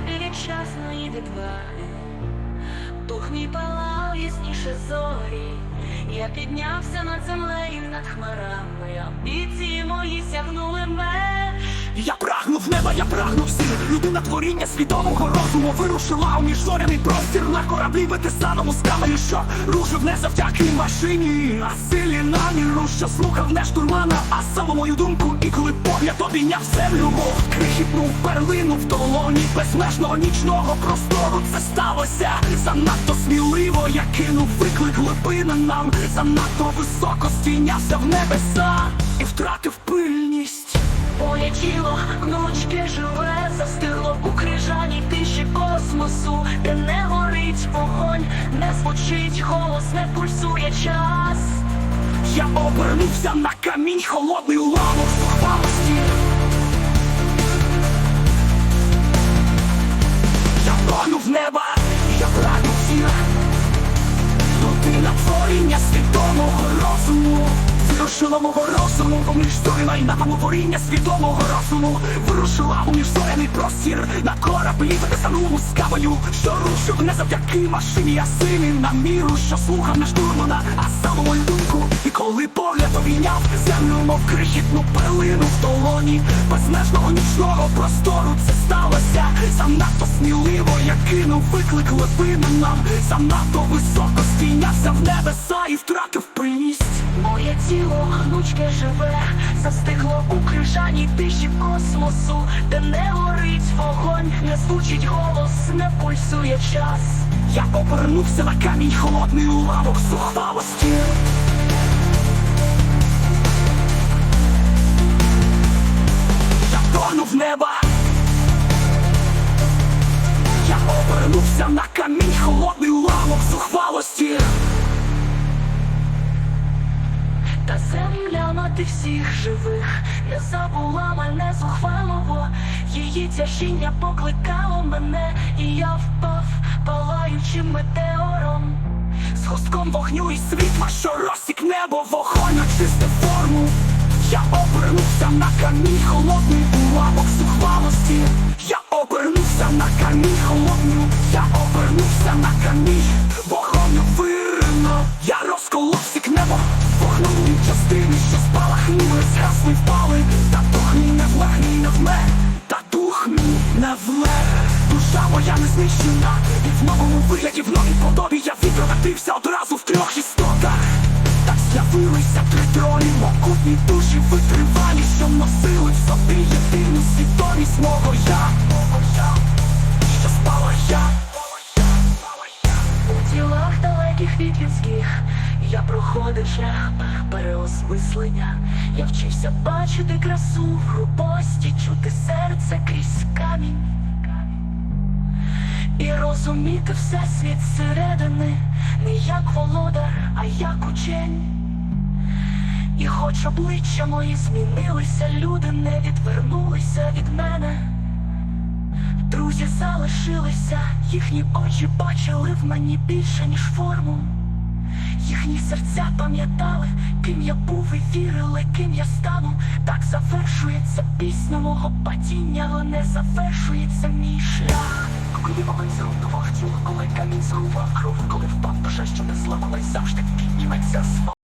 нещасної відваги. Дух мій палав ясніше зорі. Я піднявся над землею, над хмарами. Амбіції мої сягнули меж. Я прагнув неба, я прагнув сил Людина творіння свідомого розуму Вирушила у міжзоряний простір. На кораблі ветестаному з каменю Що рушив не завдяки машині А силі наміру, що слухав не штурмана А саму мою думку, і коли погляд обійняв землю Мов крихітну перлину в долоні Безмежного нічного простору це сталося Занадто сміливо. Я кинув виклик глибина нам Занадто високо стійнявся в небеса І втратив пильність Моє тіло гнучке живе, застигло у крижаній тиші космосу, де не горить вогонь, не звучить голос, не пульсує час. Я обернувся на камінь холодний уламок зухвалості Вирушила мого розуму поміж зоряна і напаму творіння свідомого розуму. Вирушила у міжзоряний простір на кораблі записаному з каменю Що рушив не завдяки машині, а силі на міру, що слухав не штурмана, а саму мою думку. І коли погляд обійняв землю, мов крихітну пилину в долоні Безмежного нічного простору це сталося. Занадто сміливо я кинув виклик глибину нам. Занадто високо стійнявся в небеса і втратив Моє тіло живе, застигло у крижаній тиші космосу, де не горить вогонь, не звучить голос, не пульсує час. Я обернувся на камінь холодний уламок зухвалості. Я тонув неба. Я обернувся на камінь холодний уламок зухвалості мати всіх живих не забула мене зухвалого, її тяжіння покликало мене, і я впав, палаючим метеором. З хостком вогню і світла, що розсік небо, вогонь очисти форму. Я обернувся на камінь холодний уламок зухвалості. Я обернувся на камінь холодну, я обернувся на камінь вогоню вирно. Вогнув частини, що спалахнули, згасли, впали, та дух мій не влег, мій не вмер, та дух мій не влег. Душа моя не знищена, і в новому вигляді, в новій подобі я відродився одразу в трьох істотах. Так з'явилися три тролі, могутні душі витривалі, що носили в собі єдину свідомість мого я, проходив переосмислення. Я вчився бачити красу в грубості, чути серце крізь камінь. І розуміти всесвіт зсередини не як володар, а як учень. І хоч обличчя мої змінилися, люди не відвернулися від мене. Друзі залишилися, їхні очі бачили в мені більше, ніж форму. Їхні серця пам'ятали, ким я був і вірили, ким я стану. Так завершується пісня мого падіння, але не завершується мій шлях. Коли вогонь зруйнував тіло, коли камінь зрував кров, коли впав душа, що не зламалась завжди підніметься з